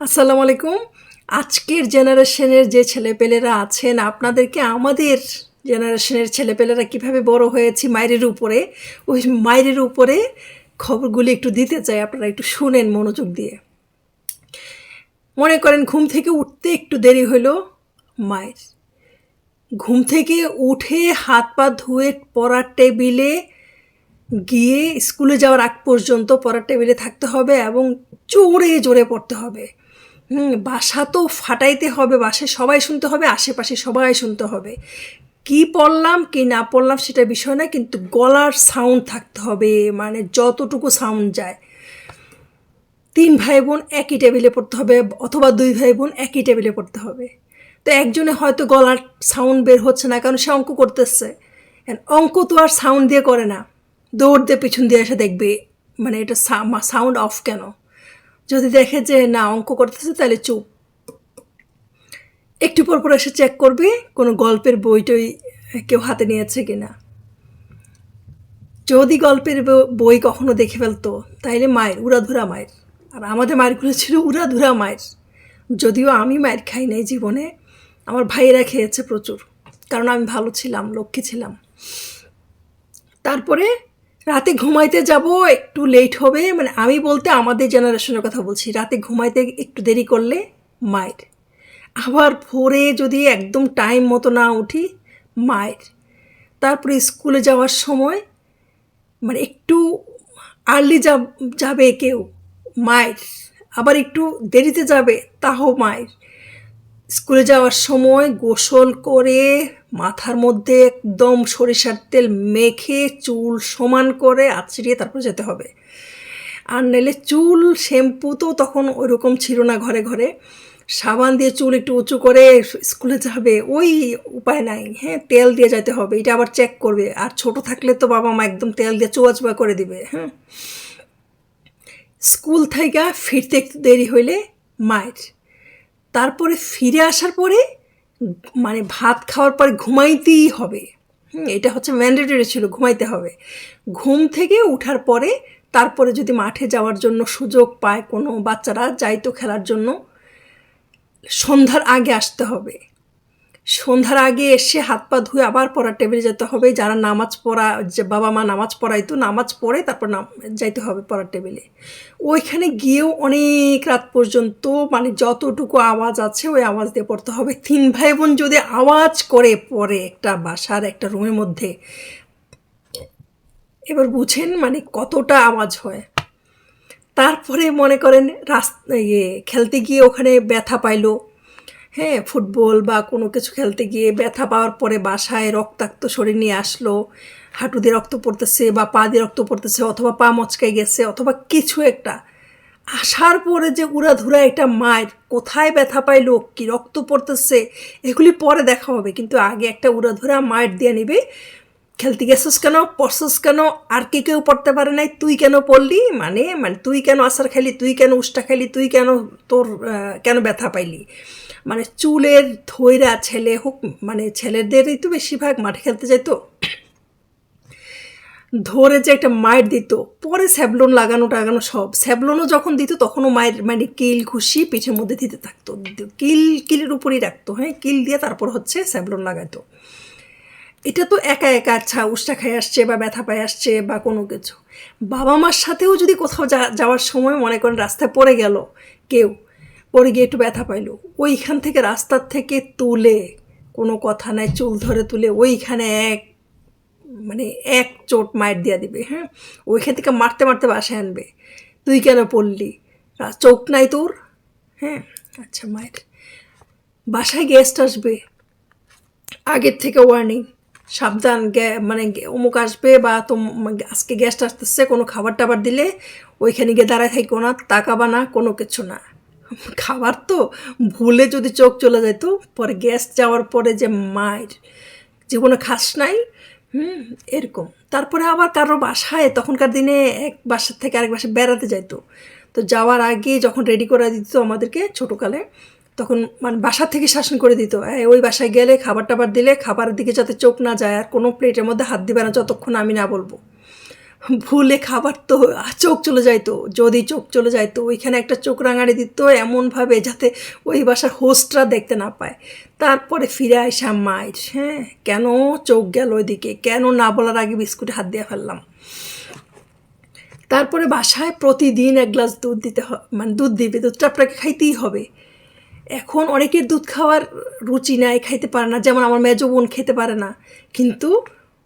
আসসালামু আলাইকুম। আজকের জেনারেশনের যে ছেলেপেলেরা আছেন, আপনাদেরকে আমাদের জেনারেশনের ছেলেপেলেরা কীভাবে বড় হয়েছি মায়ের উপরে, ওই মায়ের উপরে খবরগুলি একটু দিতে চাই, আপনারা একটু শুনেন মনোযোগ দিয়ে। মনে করেন ঘুম থেকে উঠতে একটু দেরি হলো মায়ের। ঘুম থেকে উঠে হাত পা ধুয়ে পড়ার টেবিলে গিয়ে স্কুলে যাওয়ার আগ পর্যন্ত পড়ার টেবিলে থাকতে হবে এবং জোরে জোরে পড়তে হবে। বাসা তো ফাটাইতে হবে বাসায় সবাই শুনতে হবে, আশেপাশে সবাই শুনতে হবে। কি পড়লাম, কি না পড়লাম সেটা বিষয় না কিন্তু গলার সাউন্ড থাকতে হবে মানে যতটুকু সাউন্ড যায়। তিন ভাই বোন একই টেবিলে পড়তে হবে, অথবা দুই ভাই বোন একই টেবিলে পড়তে হবে। তো একজনে হয়তো গলার সাউন্ড বের হচ্ছে না, কারণ সে অঙ্ক করতেছে। অঙ্ক তো আর সাউন্ড দিয়ে করে না। দৌড় দিয়ে পিছন দিয়ে এসে দেখবে মানে এটা সাউন্ড অফ কেন? যদি দেখে যে, না, অঙ্ক করতেছে, তাহলে চুপ। একটু পর পর এসে চেক করবে, কোনো গল্পের বইটই কেউ হাতে নিয়েছে কিনা। যদি গল্পের বই কখনো দেখে ফেলতো, তাইলে মায়ের, উড়াধুরা মায়ের। আর আমাদের মায়েরগুলো ছিল উড়াধুরা মায়ের। যদিও আমি মায়ের খাই নাই জীবনে, আমার ভাইয়েরা খেয়েছে প্রচুর। কারণ আমি ভালো ছিলাম, লক্ষ্মী ছিলাম। তারপরে রাতে ঘুমাইতে যাব, একটু লেট হবে। মানে আমি বলতে আমাদের জেনারেশনের কথা বলছি, রাতে ঘুমাইতে একটু দেরি করলে মায়ের। আবার ভোরে যদি একদম টাইম মতো না উঠি, মায়ের। তারপরে স্কুলে যাওয়ার সময় মানে একটু আর্লি যাবে কেউ, মায়ের। আবার একটু দেরিতে যাবে, তাও মায়ের। স্কুলে যাওয়ার সময় গোসল করে মাথার মধ্যে একদম সরিষার তেল মেখে চুল সমান করে আছড়িয়ে তারপর যেতে হবে। আর নাহলে চুল, শ্যাম্পু তো তখন ওইরকম ছিল না ঘরে ঘরে। সাবান দিয়ে চুল একটু উঁচু করে স্কুলে যাবে, ওই উপায় নাই। হ্যাঁ তেল দিয়ে যেতে হবে, এটা আবার চেক করবে। আর ছোট থাকলে তো বাবা মা একদম তেল দিয়ে চুয়া চুয়া করে দিবে হ্যাঁ। স্কুল থেকে ফিরতে একটু দেরি হইলে মায়ের। তারপরে ফিরে আসার পরে মানে ভাত খাওয়ার পরে ঘুমাইতেই হবে। এটা হচ্ছে ম্যান্ডেটরি ছিল, ঘুমাইতে হবে। ঘুম থেকে উঠার পরে তারপরে যদি মাঠে যাওয়ার জন্য সুযোগ পায় কোনো বাচ্চারা যাইতো খেলার জন্য, সন্ধ্যার আগে আসতে হবে। সন্ধ্যার আগে এসে হাত পা ধুয়ে আবার পড়ার টেবিলে যেতে হবে। যারা নামাজ পড়া, যে বাবা মা নামাজ পড়াইতো, নামাজ পড়ে তারপর নাম, যাইতে হবে পড়ার টেবিলে ওইখানে গিয়েও অনেক রাত পর্যন্ত মানে যতটুকু আওয়াজ আছে, ওই আওয়াজ দিয়ে পড়তে হবে। তিন ভাই বোন যদি আওয়াজ করে পড়ে একটা বাসার, একটা রুমের মধ্যে, এবার বুঝেন মানে কতটা আওয়াজ হয়। তারপরে মনে করেন রাস্তা ইয়ে খেলতে গিয়ে ওখানে ব্যথা পাইলো হ্যাঁ ফুটবল বা কোনো কিছু খেলতে গিয়ে ব্যথা পাওয়ার পরে বাসায় রক্তাক্ত শরীর নিয়ে আসলো। হাঁটু দিয়ে রক্ত পড়তেছে বা পা দিয়ে রক্ত পড়তেছে অথবা পা মচকাই গেছে অথবা কিছু একটা। আসার পরে যে উড়াধুরা একটা মায়ের, কোথায় ব্যথা পায় লোক কি রক্ত পড়তেছে, এগুলি পরে দেখা হবে। কিন্তু আগে একটা উড়াধুরা মায়ের দিয়ে নিবে খেলতে গেছিস কেন? পড়ছিস কেন? আর কে কেউ পড়তে পারে নাই? তুই কেন পড়লি? মানে মানে তুই কেন আসার খেলি? তুই কেন উষ্টা খেলি? তুই কেন তোর কেন ব্যথা পাইলি? মানে চুলের ধৈরা ছেলে হোক মানে ছেলেদেরই তো বেশিরভাগ মাঠে খেলতে যেত ধরে যে একটা মায়ের দিত। পরে স্যাবলন লাগানো টাগানো সব। স্যাবলনও যখন দিত, তখনও মায়ের মানে কিল ঘুষি পিঠের মধ্যে দিতে থাকতো। কিল, কিলের উপরেই রাখতো হ্যাঁ? কিল দিয়ে তারপর হচ্ছে স্যাবলন লাগাতো এটা তো একা একা আচ্ছা উষ্টা খাই আসছে বা ব্যথা পায়ে আসছে বা কোনো কিছু। বাবা মার সাথেও যদি কোথাও যাওয়ার সময় মনে করেন রাস্তায় পড়ে গেল কেউ, পড়ে গিয়ে একটু ব্যথা পাইলো, ওইখান থেকে রাস্তার থেকে তুলে, কোনো কথা নাই, চুল ধরে তুলে ওইখানে এক মানে এক চোট মায়ের দিয়ে দিবে হ্যাঁ? ওইখান থেকে মারতে মারতে বাসায় আনবে। তুই কেন পড়লি? চোখ নাই তোর? হ্যাঁ? আচ্ছা মায়ের। বাসায় গেস্ট আসবে। আগের থেকে ওয়ার্নিং সাবধান মানে অমুক আসবে বা তোম আজকে গেস্ট আসতেছে, কোনো খাবার টাবার দিলে ওইখানে গিয়ে দাঁড়ায় থাকো না, তাকাবা না, কোনো কিছু না। খাবার তো ভুলে যদি চোখ চলে যেত পরে গেস্ট যাওয়ার পরে যে মায়ের জীবনে খাস নাই, হুম, এরকম। তারপরে আবার কারও বাসায়, তখনকার দিনে এক বাসার থেকে আরেক বাসায় বেড়াতে যাইতো। তো যাওয়ার আগে যখন রেডি করে দিত আমাদেরকে ছোটোকালে তখন মানে বাসা থেকে শাসন করে দিত। "এই, ওই বাসায় গেলে খাবার টাবার দিলে খাবারের দিকে যাতে চোখ না যায় আর কোনো প্লেটের মধ্যে হাত দিবে না যতক্ষণ আমি না বলব। ভুলে খাবার তো চোখ চলে যাইতো যদি চোখ চলে যাইতো ওইখানে একটা চোখ রাঙাড়ি দিত এমনভাবে যাতে ওই বাসার হোস্টরা দেখতে না পায়। তারপরে ফিরে আসা মায়ের হ্যাঁ কেন চোখ গেল ওইদিকে? কেন না বলার আগে বিস্কুটে হাত দিয়ে ফেললাম? তারপরে বাসায় প্রতিদিন এক গ্লাস দুধ দিতে মানে দুধ দিবে দুধটা আপনাকে খাইতেই হবে। এখন অনেকের দুধ খাওয়ার রুচি নাই, খাইতে পারে না। যেমন আমার মেজো বোন খেতে পারে না। কিন্তু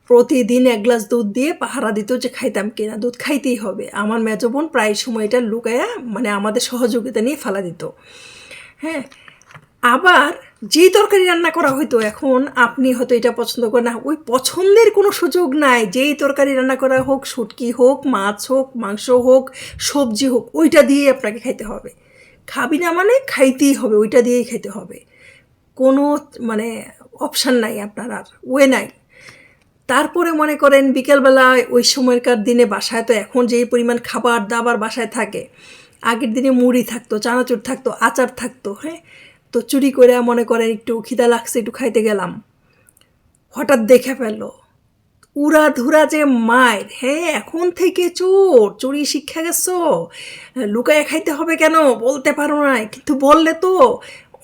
প্রতিদিন এক গ্লাস দুধ দিয়ে পাহারা দিত যে খাইতাম কিনা। দুধ খাইতেই হবে। আমার মেজো বোন প্রায় সময় এটা লুকায়া মানে আমাদের সহযোগিতা নিয়ে ফেলা দিত। হ্যাঁ আবার যে তরকারি রান্না করা হইতো, এখন আপনি হয়তো এটা পছন্দ করেন না। ওই পছন্দের কোনো সুযোগ নাই। যেই তরকারি রান্না করা হোক, শুটকি হোক, মাছ হোক, মাংস হোক, সবজি হোক, ওইটা দিয়ে আপনাকে খাইতে হবে। খাবি না মানে খাইতেই হবে, ওইটা দিয়েই খেতে হবে। কোনো মানে অপশান নাই আপনার আর, ওয়ে নাই। তারপরে মনে করেন বিকেলবেলায় ওই সময়কার দিনে বাসায় তো এখন যেই পরিমাণ খাবার দাবার বাসায় থাকে, আগের দিনে মুড়ি থাকতো, চানাচুর থাকতো, আচার থাকতো হ্যাঁ? তো চুরি করে মনে করেন একটু খিদা লাগছে, একটু খাইতে গেলাম। হঠাৎ দেখে ফেলল উড়া ধুরা যে মায়ের হ্যাঁ এখন থেকে চোর চুরি শিক্ষা গেছো। লুকায় খাইতে হবে কেন? বলতে পারো না কিন্তু বললে তো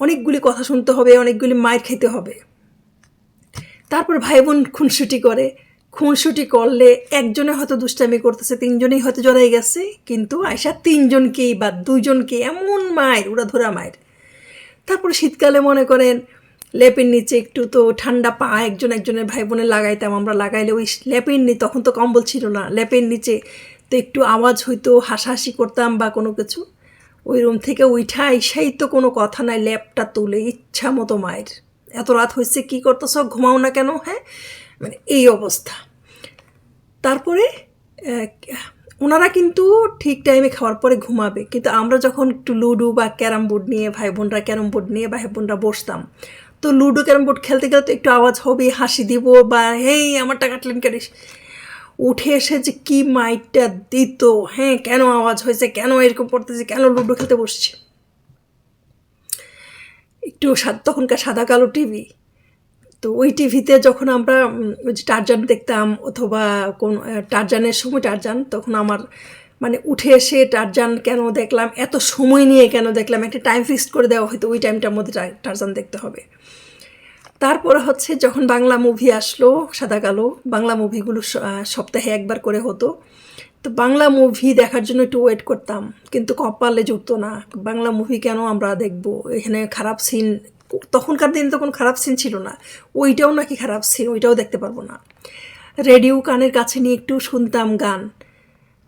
অনেকগুলি কথা শুনতে হবে, অনেকগুলি মায়ের খেতে হবে। তারপর ভাই বোন খুনসুটি করে। খুনসুটি করলে একজনে হয়তো দুষ্টামি করতেছে, তিনজনেই হয়তো জড়াই গেছে, কিন্তু আয়সা তিনজনকেই বা দুইজনকে এমন মায়ের উড়া ধরা মায়ের। তারপরে শীতকালে মনে করেন লেপের নিচে একটু তো ঠান্ডা পা একজন একজনের ভাই বোনে লাগাইতাম, আমরা লাগাইলে ওই লেপের নিচে তখন তো কম্বল ছিল না, লেপের নিচে তো একটু আওয়াজ হইতো, হাসাহাসি করতাম বা কোনো কিছু। ওই রুম থেকে উঠা আইসাই তো কোনো কথা নাই ল্যাপটা তুলে ইচ্ছা মতো মায়ের। এত রাত হয়েছে কী করতেছ, ঘুমাও না কেন হ্যাঁ? মানে এই অবস্থা। তারপরে ওনারা কিন্তু ঠিক টাইমে খাওয়ার পরে ঘুমাবে, কিন্তু আমরা যখন একটু লুডো বা ক্যারাম বোর্ড নিয়ে ভাই বোনরা ক্যারাম বোর্ড নিয়ে ভাই বোনরা বসতাম তো লুডো ক্যারাম বোর্ড খেলতে গেলে তো একটু আওয়াজ হবে, হাসি দিব বা, হেই আমারটা কাটলেন কাটিস উঠে এসে যে কী মাইকটা দিত হ্যাঁ কেন আওয়াজ হয়েছে, কেন এরকম পড়তেছে, কেন লুডো খেলতে বসছে? একটু তখনকার সাদা কালো টিভি। তো ওই টিভিতে যখন আমরা ওই যে টারজান দেখতাম অথবা কোন টারজানের সময় টারজান, তখন আমার মানে উঠে এসে টারজান কেন দেখলাম, এত সময় নিয়ে কেন দেখলাম, একটা টাইম ফিক্সড করে দেওয়া হয়তো ওই টাইমটার মধ্যে টার- টারজান দেখতে হবে। তারপরে হচ্ছে যখন বাংলা মুভি আসলো, সাদা কালো, বাংলা মুভিগুলো সপ্তাহে একবার করে হতো। তো বাংলা মুভি দেখার জন্য একটু ওয়েট করতাম, কিন্তু কপালে জুটতো না। বাংলা মুভি কেন আমরা দেখব? এখানে খারাপ সিন তখনকার দিন তখন খারাপ সিন ছিল না। ওইটাও নাকি খারাপ সিন ওইটাও দেখতে পারব না। রেডিও কানের কাছে নিয়ে একটু শুনতাম গান।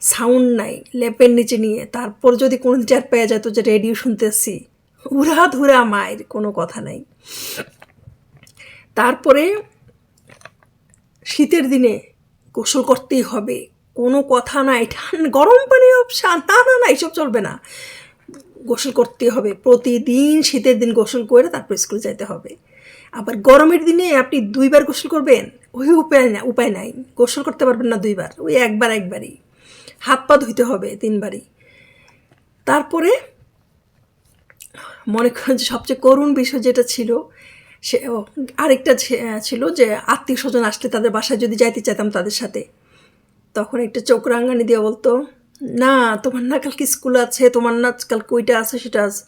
সাউন্ড নাই লেপের নিচে নিয়ে। তারপর যদি কোনো টের পেয়ে যেত যে রেডিও শুনতেছি উড়া ধুরা মায়ের কোনো কথা নাই। তারপরে শীতের দিনে গোসল করতেই হবে। কোনো কথা নাই। ঠান, গরম পানি অপশান না না না এইসব চলবে না। গোসল করতে হবে। প্রতিদিন শীতের দিন গোসল করে তারপর স্কুলে যেতে হবে। আবার গরমের দিনে আপনি দুইবার গোসল করবেন, ওই উপায় না, উপায় নাই। গোসল করতে পারবেন না দুইবার, ওই একবার, একবারই। হাত পা ধুইতে হবে তিনবারই। তারপরে মনে করেন যে সবচেয়ে করুণ বিষয় যেটা ছিল সে আরেকটা ছিল যে আত্মীয় স্বজন আসলে তাদের বাসায় যদি যাইতে চাইতাম তাদের সাথে। তখন একটা চোখ রাঙানি দিয়ে বলতো, না, তোমার না কালকে স্কুল আছে, তোমার না কালকে ওইটা আছে, সেটা আছে।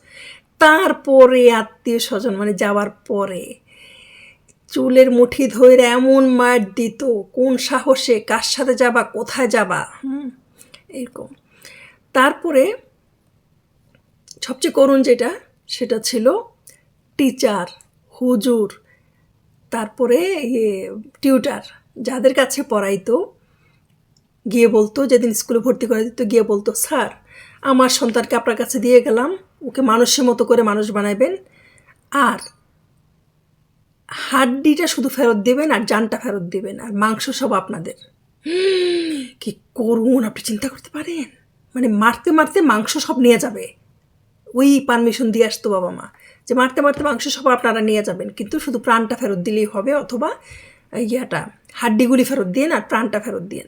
তারপরে আত্মীয় স্বজন মানে যাওয়ার পরে চুলের মুঠি ধরে এমন মার দিত, কোন সাহসে, কার সাথে যাবা, কোথায় যাবা, হুম, এরকম। তারপরে সবচেয়ে করুণ যেটা, সেটা ছিল টিচার। হুজুর, তারপরে ইয়ে টিউটার যাদের কাছে পড়াইতো, গিয়ে বলতো, যেদিন স্কুলে ভর্তি করে দিত, গিয়ে বলতো, স্যার, আমার সন্তানকে আপনার কাছে দিয়ে গেলাম, ওকে মানুষের মতো করে মানুষ বানাবেন আর হাড্ডিটা শুধু ফেরত দেবেন, আর জানটা ফেরত দেবেন, আর মাংস সব আপনাদের। কি করুন, আপনি চিন্তা করতে পারেন? মানে মারতে মারতে মাংস সব নিয়ে যাবে। ওই পারমিশন দিয়ে আসতো বাবা মা যে মারতে মারতে মাংস সব আপনারা নিয়ে যাবেন। কিন্তু শুধু প্রাণটা ফেরত দিলেই হবে অথবা ইয়াটা হাড্ডিগুলি ফেরত দিন আর প্রাণটা ফেরত দিন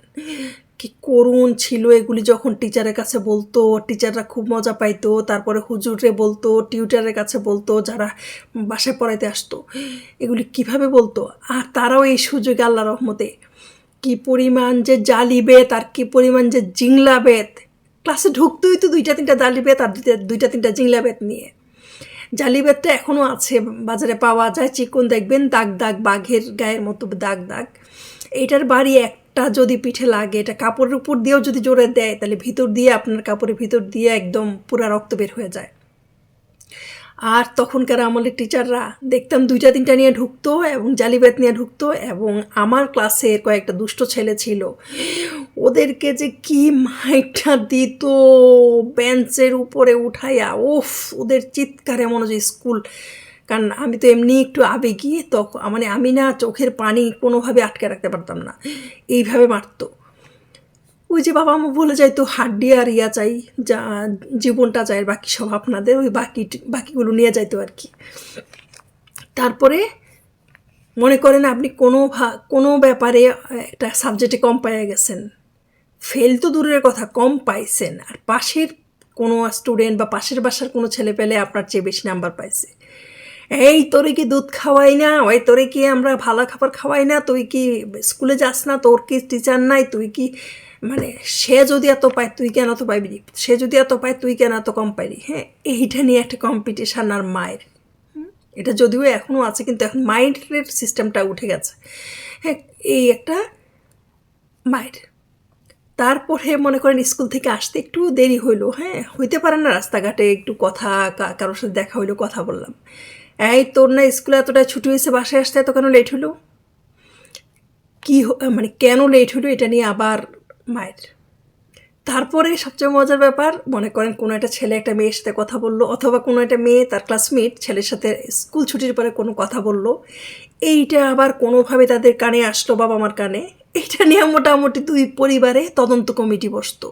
কি করুণ ছিল এগুলি যখন টিচারের কাছে বলতো টিচাররা খুব মজা পাইতো, তারপরে হুজুরে বলতো টিউটারের কাছে বলতো, যারা বাসায় পড়াইতে আসতো, এগুলি কীভাবে বলতো? আর তারাও এই সুযোগে আল্লাহ রহমতে কি পরিমাণ যে জালি বেত আর কি পরিমাণ যে জিংলা বেত ক্লাসে ঢুকতেই তো দুইটা তিনটা জালি বেত আর দুইটা তিনটা জিংলা বেত নিয়ে। জালিবেতটা এখনও আছে, বাজারে পাওয়া যায়। চিকন দেখবেন, দাগ দাগ, বাঘের গায়ের মতো দাগ দাগ। এটার বাড়ি একটা যদি পিঠে লাগে, এটা কাপড়ের উপর দিয়েও যদি জোরে দেয়, তাহলে ভিতর দিয়ে আপনার কাপড়ের ভিতর দিয়ে একদম পুরা রক্ত বের হয়ে যায়। আর তখনকার আমলের টিচাররা দেখতাম দুইটা, তিনটা নিয়ে ঢুকতো এবং জালিবাত নিয়ে ঢুকতো এবং আমার ক্লাসের কয়েকটা দুষ্ট ছেলে ছিল। ওদেরকে যে কি মাইটা দিত বেঞ্চের উপরে উঠাইয়া ওফ ওদের চিৎকারে মনে হয় স্কুল কারণ আমি তো এমনি একটু আবেগী তখন মানে আমি না চোখের পানি কোনোভাবে আটকে রাখতে পারতাম না। এইভাবে মারতো। ওই যে বাবা মা বলে যায়, তো হাড্ডি আর ইয়া চাই, যা, জীবনটা চাই বাকি সব আপনাদের, ওই বাকি, বাকিগুলো নিয়ে যাইতো আর কি। তারপরে মনে করেন আপনি কোনো কোনো ব্যাপারে একটা সাবজেক্টে কম পাইয়া গেছেন। ফেল তো দূরের কথা, কম পাইছেন। আর পাশের কোনো স্টুডেন্ট বা পাশের বাসার কোনো ছেলে পেলে আপনার চেয়ে বেশি নাম্বার পাইছে। এই তোরে কি দুধ খাওয়াই না? ওই তোরে কি আমরা ভালো খাবার খাওয়াই না? তুই কি স্কুলে যাস না? তোর কি টিচার নাই? তুই কি মানে সে যদি এত পায়, তুই কেন তো পাইবি সে যদি এত পায়, তুই কেন এত কম পাইলি? হ্যাঁ এইটা নিয়ে একটা কম্পিটিশান আর মায়ের। এটা যদিও এখনও আছে, কিন্তু এখন মাইন্ডের সিস্টেমটা উঠে গেছে। হ্যাঁ এই একটা মায়ের। তারপরে মনে করেন স্কুল থেকে আসতে একটু দেরি হইল হ্যাঁ হইতে পারে না রাস্তাঘাটে একটু কথা কারোর সাথে দেখা হইল, কথা বললাম। এই তোর না স্কুলে এতটা ছুটি হয়েছে, বাসায় আসতে এত কেন লেট হলো? কি মানে কেন লেট হলো, এটা নিয়ে আবার মায়ের। তারপরে সবচেয়ে মজার ব্যাপার, মনে করেন কোনো একটা ছেলে একটা মেয়ের সাথে কথা বলল অথবা কোনো একটা মেয়ে তার ক্লাসমেট ছেলের সাথে স্কুল ছুটির পরে কোনো কথা বলল, এইটা আবার কোনোভাবে তাদের কানে আসলো বাবা মার কানে। এইটা নিয়ে মোটামুটি দুই পরিবারে তদন্ত কমিটি বসতো।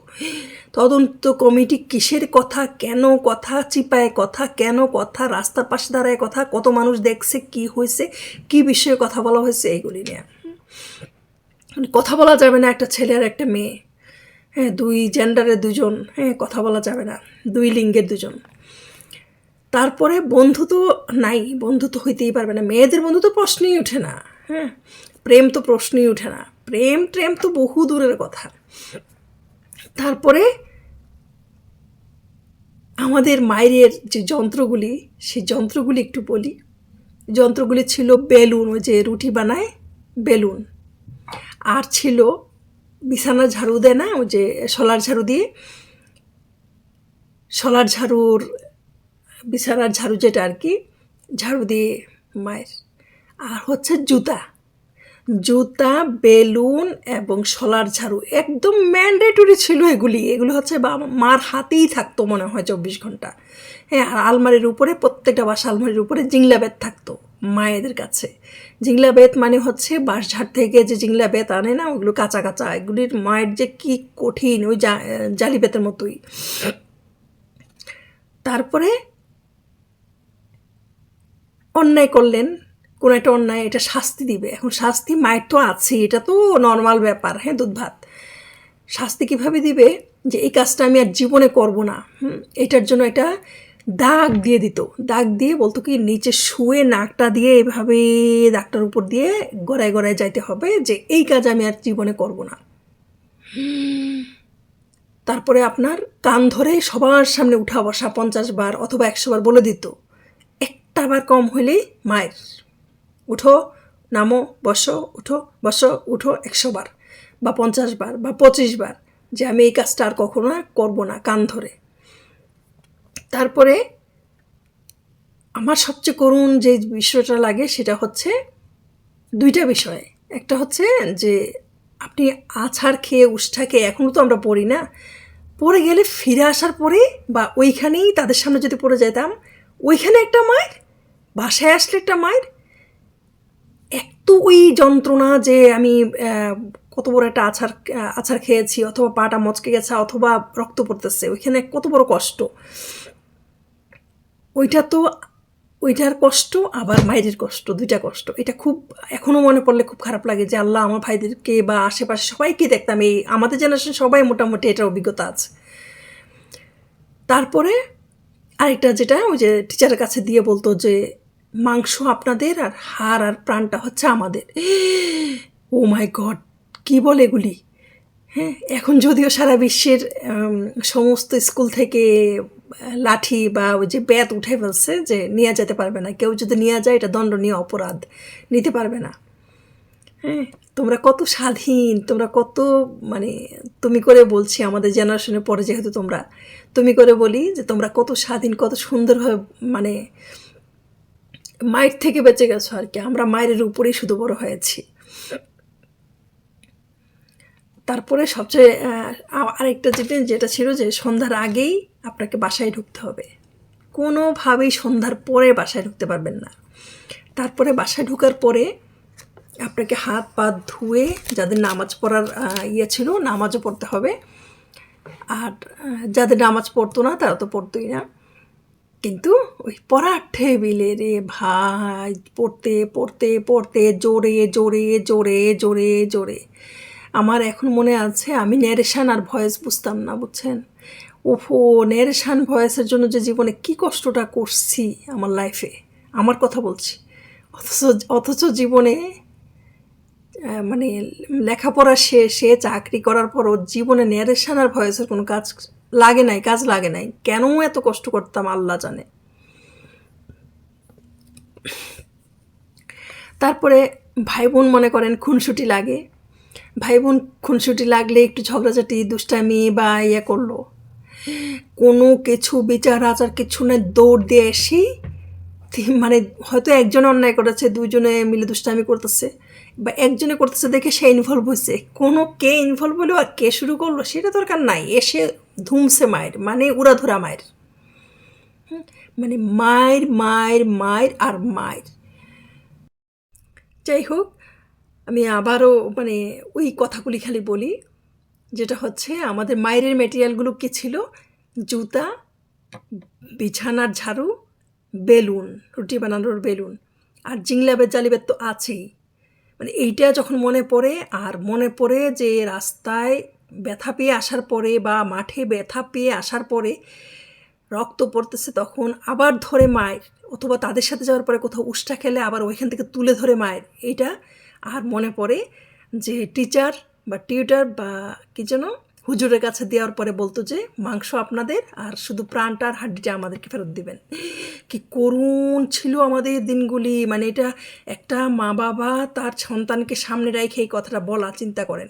তদন্ত কমিটি কিসের কথা, কেন কথা, চিপায় কথা, কেন কথা, রাস্তার পাশে দাঁড়ায় কথা, কত মানুষ দেখছে, কি হয়েছে, কি বিষয়ে কথা বলা হয়েছে, এইগুলি নিয়ে। কথা বলা যাবে না একটা ছেলে আর একটা মেয়ে। হ্যাঁ দুই জেন্ডারের দুজন হ্যাঁ কথা বলা যাবে না। দুই লিঙ্গের দুজন। তারপরে বন্ধু তো নাই, বন্ধু তো হইতেই পারবে না। মেয়েদের বন্ধু তো প্রশ্নই ওঠে না হ্যাঁ। প্রেম তো প্রশ্নই ওঠে না। প্রেম প্রেম তো বহু দূরের কথা। তারপরে আমাদের মায়ের যে যন্ত্রগুলি, সেই যন্ত্রগুলি একটু বলি। যন্ত্রগুলি ছিল বেলুন, ওই যে রুটি বানায় বেলুন। আর ছিল বিছানা ঝাড়ু দেয় না, ওই যে শলার ঝাড়ু দিয়ে। শলার ঝাড়ুর, বিছানার ঝাড়ু যেটা আর কি, ঝাড়ু দিয়ে মায়ের। আর হচ্ছে জুতা। জুতা, বেলুন এবং শলার ঝাড়ু একদম ম্যান্ডেটরি ছিল এগুলি। এগুলো হচ্ছে বা- মার হাতেই থাকতো মনে হয় চব্বিশ ঘণ্টা। হ্যাঁ আর আলমারির উপরে, প্রত্যেকটা বাসা আলমারির উপরে জিংলা বেত থাকতো। মায়েদের কাছে। জিংলা বেত মানে হচ্ছে বাঁশঝাড় থেকে যে জিংলা বেত আনে না ওগুলো কাঁচা কাঁচা। এগুলির মায়ের যে কি কঠিন ওই জালি বেতের মতোই। তারপরে অন্যায় করলেন কোনো একটা অন্যায় এটা শাস্তি দিবে। এখন শাস্তি মায়ের তো আছে এটা তো নর্মাল ব্যাপার হ্যাঁ দুধ ভাত। শাস্তি কীভাবে দিবে? যে এই কাজটা আমি আর জীবনে করব না হুম, এটার জন্য একটা দাগ দিয়ে দিত। দাগ দিয়ে বলতো কি, নিচে শুয়ে নাকটা দিয়ে এভাবে দাগটার উপর দিয়ে গড়ায় গড়ায় যাইতে হবে যে এই কাজ আমি আর জীবনে করব না। তারপরে আপনার কান ধরে সবার সামনে উঠা বসা পঞ্চাশ বার অথবা একশো বার বলে দিত। একটা বার কম হলেই মায়ের। উঠো, নামো, বসো, উঠো বসো, উঠো একশো বার বা পঞ্চাশ বার বা পঁচিশ বার যে আমি এই কাজটা আর কখনো করব না কান ধরে। তারপরে আমার সবচেয়ে করুণ যে বিষয়টা লাগে সেটা হচ্ছে দুইটা বিষয়। একটা হচ্ছে যে আপনি আছাড় খেয়ে উষ্ঠা খেয়ে এখনও তো আমরা পড়ি না, পড়ে গেলে ফিরে আসার পরে বা ওইখানেই তাদের সামনে যদি পড়ে যেতাম, ওইখানে একটা মায়ের বাসায় আসলে একটা মায়ের এত ওই যন্ত্রণা যে আমি কত বড় একটা আছার আছাড় খেয়েছি অথবা পাটা মচকে গেছে অথবা রক্ত পড়তেছে, ওইখানে কত বড় কষ্ট। ওইটা তো, ওইটার কষ্ট আবার মায়ের কষ্ট, দুইটা কষ্ট। এটা খুব এখনও মনে পড়লে খুব খারাপ লাগে যে আল্লাহ আমার ভাইদেরকে বা আশেপাশে সবাইকে দেখতাম, এই আমাদের জেনারেশন সবাই মোটামুটি এটার অভিজ্ঞতা আছে। তারপরে আরেকটা যেটা, ওই যে টিচারের কাছে দিয়ে বলতো যে, মাংস আপনাদের আর হাড় আর প্রাণটা হচ্ছে আমাদের। ও মাই গড কি বলে এগুলি? হ্যাঁ এখন যদিও সারা বিশ্বের সমস্ত স্কুল থেকে লাঠি বা ওই যে ব্যাত উঠে ফেলছে যে নিয়ে যেতে পারবে না। কেউ যদি নিয়ে যায়, এটা দণ্ডনীয় অপরাধ। নিতে পারবে না। হ্যাঁ তোমরা কত স্বাধীন, তোমরা কত মানে তুমি করে বলছি, আমাদের জেনারেশনের পরে যেহেতু তোমরা, তুমি করে বলি যে তোমরা কত স্বাধীন, কত সুন্দরভাবে মানে মায়ের থেকে বেঁচে গেছো আর কি। আমরা মায়ের উপরেই শুধু বড় হয়েছি। তারপরে সবচেয়ে আরেকটা জিনিস যেটা ছিল যে সন্ধ্যার আগেই আপনাকে বাসায় ঢুকতে হবে। কোনোভাবেই সন্ধ্যার পরে বাসায় ঢুকতে পারবেন না। তারপরে বাসায় ঢুকার পরে আপনাকে হাত পা ধুয়ে যাদের নামাজ পড়ার ইয়ে ছিল, নামাজও পড়তে হবে। আর যাদের নামাজ পড়তো না, তারা তো পড়তোই না। কিন্তু ওই পড়ার টেবিলে রে ভাই, পড়তে পড়তে পড়তে, জোরে জোরে জোরে জোরে জোরে আমার এখন মনে আছে, আমি ন্যারেশান আর ভয়েস বুঝতাম না, বুঝছেন? ওফো ন্যারেশান ভয়েসের জন্য যে জীবনে কি কষ্টটা করছি আমার লাইফে আমার কথা বলছি। অথচ অথচ জীবনে মানে লেখাপড়া শেষে চাকরি করার পরও জীবনে ন্যারেশন আর ভয়েসের কোনো কাজ লাগে নাই, কাজ লাগে নাই। কেন এত কষ্ট করতাম, আল্লাহ জানে। তারপরে ভাই বোন মনে করেন, খুনসুটি লাগে। ভাই বোন খুনসুটি লাগলে একটু ঝগড়াঝাটি, দুষ্টামি বা ইয়ে করল। কোনো কিছু বিচার আচার কিছু না, দৌড় দিয়ে এসেই মানে হয়তো একজন অন্যায় করেছে, দুইজনে মিলে দুষ্টামি করতেছে বা একজনে করতেছে দেখে সে ইনভলভ হয়েছে। কোনো কে ইনভলভ হলো আর কে শুরু করল সেটা দরকার নাই। এসে ধুমছে মায়ের মানে উড়াধুরা মায়ের। মানে মায়ের মায়ের মায়ের আর মায়ের। যাই হোক আমি আবারও মানে ওই কথাগুলি খালি বলি, যেটা হচ্ছে আমাদের মায়ের মেটেরিয়ালগুলো কী ছিল? জুতা, বিছানার ঝাড়ু, বেলুন, রুটি বানানোর বেলুন। আর জিংলাবের জালিবের তো আছেই। মানে এইটা যখন মনে পড়ে, আর মনে পড়ে যে রাস্তায় ব্যথা পেয়ে আসার পরে বা মাঠে ব্যথা পেয়ে আসার পরে রক্ত পড়তেছে তখন আবার ধরে মায়ের, অথবা তাদের সাথে যাওয়ার পরে কোথাও উষ্টা খেলে আবার ওইখান থেকে তুলে ধরে মায়ের। এইটা আর মনে পড়ে যে টিচার বা টিউটার বা কী যেন হুজুরের কাছে দেওয়ার পরে বলতো যে, মাংস আপনাদের আর শুধু প্রাণটা আর হাড্ডিটা আমাদেরকে ফেরত দিবেন। কি করুণ ছিল আমাদের দিনগুলি। মানে এটা একটা মা বাবা তার সন্তানকে সামনে রেখে এই কথাটা বলা, চিন্তা করেন।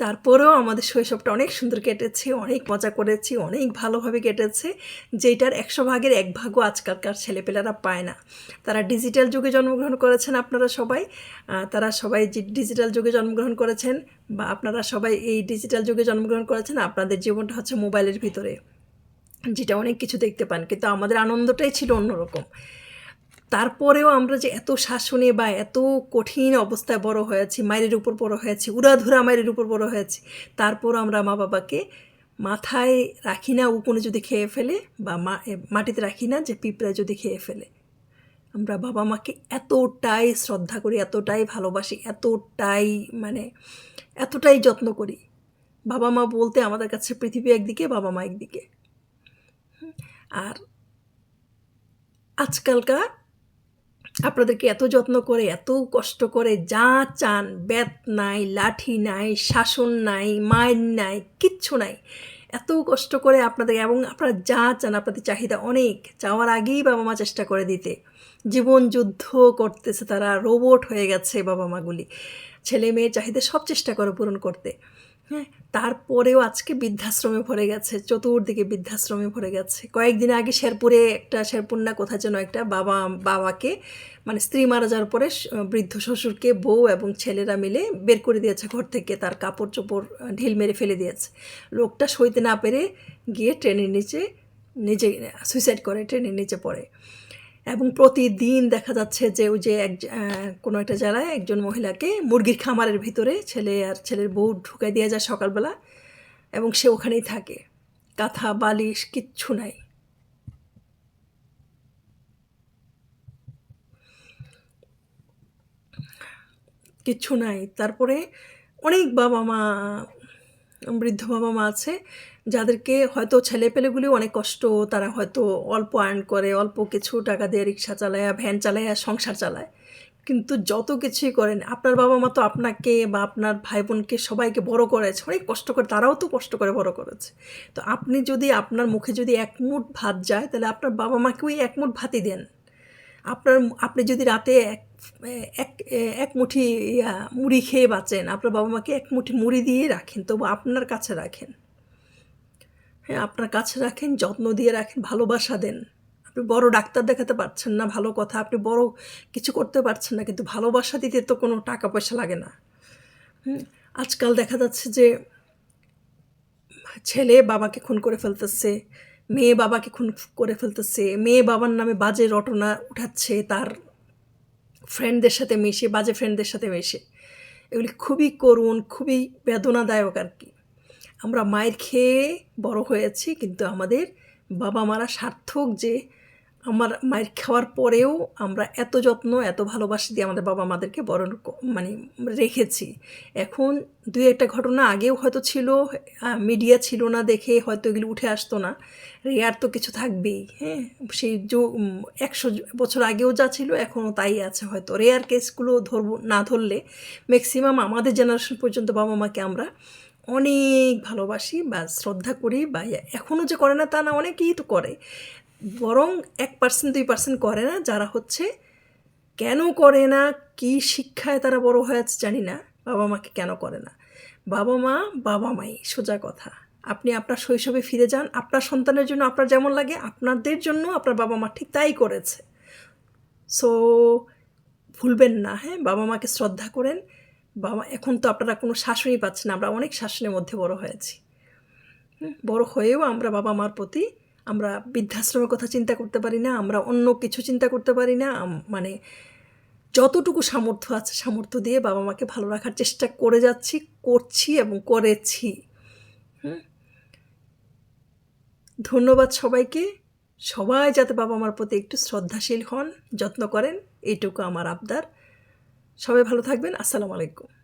তারপরেও আমাদের শৈশবটা অনেক সুন্দর কেটেছে, অনেক মজা করেছি, অনেক ভালোভাবে কেটেছে যেটার একশো ভাগের এক ভাগও আজকালকার ছেলেপেলেরা পায় না। তারা ডিজিটাল যুগে জন্মগ্রহণ করেছেন আপনারা সবাই তারা সবাই ডিজিটাল যুগে জন্মগ্রহণ করেছেন বা আপনারা সবাই এই ডিজিটাল যুগে জন্মগ্রহণ করেছেন, আপনাদের জীবনটা হচ্ছে মোবাইলের ভিতরে, যেটা অনেক কিছু দেখতে পান, কিন্তু আমাদের আনন্দটাই ছিল অন্যরকম। তারপরেও আমরা যে এত শাসনে বা এত কঠিন অবস্থায় বড় হয়েছি, মায়ের উপর বড় হয়েছি, উড়াধুরা মায়ের উপর বড় হয়েছি তারপর আমরা মা বাবাকে মাথায় রাখি না, উকুনে যদি খেয়ে ফেলে বা মাটিতে রাখি না যে পিঁপড়া যদি খেয়ে ফেলে। আমরা বাবা মাকে এতটাই শ্রদ্ধা করি, এতটাই ভালোবাসি, এতটাই মানে এতটাই যত্ন করি। বাবা মা বলতে আমাদের কাছে পৃথিবী একদিকে, বাবা মা একদিকে। আর আজকালকার আপনাদেরকে এত যত্ন করে, এত কষ্ট করে, যা চান বেত নাই, লাঠি নাই, শাসন নাই মায়ের নাই, কিচ্ছু নাই, এত কষ্ট করে আপনাদের এবং আপনারা যা চান, আপনাদের চাহিদা অনেক। চাওয়ার আগেই বাবা মা চেষ্টা করে দিতে। জীবন যুদ্ধ করতেছে তারা, রোবট হয়ে গেছে বাবা মাগুলি। ছেলে মেয়ের চাহিদা সব চেষ্টা করে পূরণ করতে। হ্যাঁ তারপরেও আজকে বৃদ্ধাশ্রমে ভরে গেছে, চতুর্দিকে বৃদ্ধাশ্রমে ভরে গেছে। কয়েকদিন আগে শেরপুরে একটা শেরপুর না কোথায় যেন একটা বাবা, বাবাকে মানে স্ত্রী মারা যাওয়ার পরে বৃদ্ধ শ্বশুরকে বউ এবং ছেলেরা মিলে বের করে দিয়েছে ঘর থেকে, তার কাপড় চোপড় ঢিল মেরে ফেলে দিয়েছে। লোকটা সইতে না পেরে গিয়ে ট্রেনের নিচে, নিজে, সুইসাইড করে, ট্রেনের নিচে পড়ে। এবং প্রতিদিন দেখা যাচ্ছে যে ওই যে এক কোনো একটা জায়গায় একজন মহিলাকে মুরগির খামারের ভিতরে ছেলে আর ছেলের বউ ঢুকাই দিয়ে যায় সকালবেলা এবং সে ওখানেই থাকে। কাঁথা, বালিশ, কিচ্ছু নাই। কিচ্ছু নাই। তারপরে অনেক বাবা মা বৃদ্ধ বাবা মা আছে, যাদেরকে হয়তো ছেলেপেলেগুলি অনেক কষ্ট, তারা হয়তো অল্প আর্ন করে, অল্প কিছু টাকা দিয়ে রিক্সা চালায় ভ্যান চালায় সংসার চালায়। কিন্তু যত কিছুই করেন, আপনার বাবা মা তো আপনাকে বা আপনার ভাই বোনকে সবাইকে বড় করেছে, অনেক কষ্ট করে, তারাও তো কষ্ট করে বড় করেছে। তো আপনি যদি আপনার মুখে যদি এক মুঠ ভাত যায়, তাহলে আপনার বাবা মাকে ওই এক মুঠ ভাতই দেন। আপনার আপনি যদি রাতে এক এক এক মুঠি মুড়ি খেয়ে বাঁচেন, আপনার বাবা মাকে এক মুঠি মুড়ি দিয়ে রাখেন, তবু আপনার কাছে রাখেন। হ্যাঁ আপনার কাছে রাখেন, যত্ন দিয়ে রাখেন, ভালোবাসা দেন। আপনি বড় ডাক্তার দেখাতে পারছেন না, ভালো কথা, আপনি বড় কিছু করতে পারছেন না, কিন্তু ভালোবাসা দিতে তো কোনো টাকা পয়সা লাগে না। আজকাল দেখা যাচ্ছে যে ছেলে বাবাকে খুন করে ফেলতেছে মেয়ে বাবাকে খুন করে ফেলতেছে। মেয়ে বাবার নামে বাজে রটনা উঠাচ্ছে তার ফ্রেন্ডদের সাথে মিশে, বাজে ফ্রেন্ডদের সাথে মিশে। এগুলি খুবই করুণ, খুবই বেদনাদায়ক আর কি। আমরা মায়ের খেয়ে বড় হয়েছি, কিন্তু আমাদের বাবা মারা সার্থক যে আমার মায়ের খাওয়ার পরেও আমরা এত যত্ন, এত ভালোবাসা দিয়ে আমাদের বাবা মাদেরকে বরণ মানে রেখেছি। এখন দুই একটা ঘটনা আগেও হয়তো ছিল মিডিয়া ছিল না দেখে হয়তো এগুলো উঠে আসতো না। রেয়ার তো কিছু থাকবেই হ্যাঁ? সেই যো একশো বছর আগেও যা ছিল, এখনও তাই আছে হয়তো। রেয়ার কেসগুলো ধরব, না ধরলে ম্যাক্সিমাম আমাদের জেনারেশন পর্যন্ত বাবা মাকে আমরা অনেক ভালোবাসি বা শ্রদ্ধা করি বা এখনও যে করে না তা না, অনেকেই তো করে। বরং এক পার্সেন্ট দুই পার্সেন্ট করে না, যারা হচ্ছে কেন করে না, কি শিক্ষায় তারা বড় হয়েছে জানি না, বাবা মাকে কেন করে না। বাবা মা, বাবা মাই, সোজা কথা। আপনি আপনার শৈশবে ফিরে যান, আপনার সন্তানের জন্য আপনার যেমন লাগে, আপনাদের জন্য আপনার বাবা মা ঠিক তাই করেছে। সো ভুলবেন না হ্যাঁ বাবা মাকে শ্রদ্ধা করেন। বাবা, এখন তো আপনারা কোনো শাসনই পাচ্ছেন আমরা অনেক শাসনের মধ্যে বড় হয়েছি বড় হয়েও আমরা বাবা মার প্রতি আমরা বৃদ্ধাশ্রমের কথা চিন্তা করতে পারি না, আমরা অন্য কিছু চিন্তা করতে পারি না মানে যতটুকু সামর্থ্য আছে সামর্থ্য দিয়ে বাবা মাকে ভালো রাখার চেষ্টা করে যাচ্ছি, করছি এবং করেছি। হুম। ধন্যবাদ সবাইকে। সবাই যাতে বাবা মার প্রতি একটু শ্রদ্ধাশীল হন, যত্ন করেন, এইটুকু আমার আবদার। সবাই ভালো থাকবেন। আসসালামু আলাইকুম।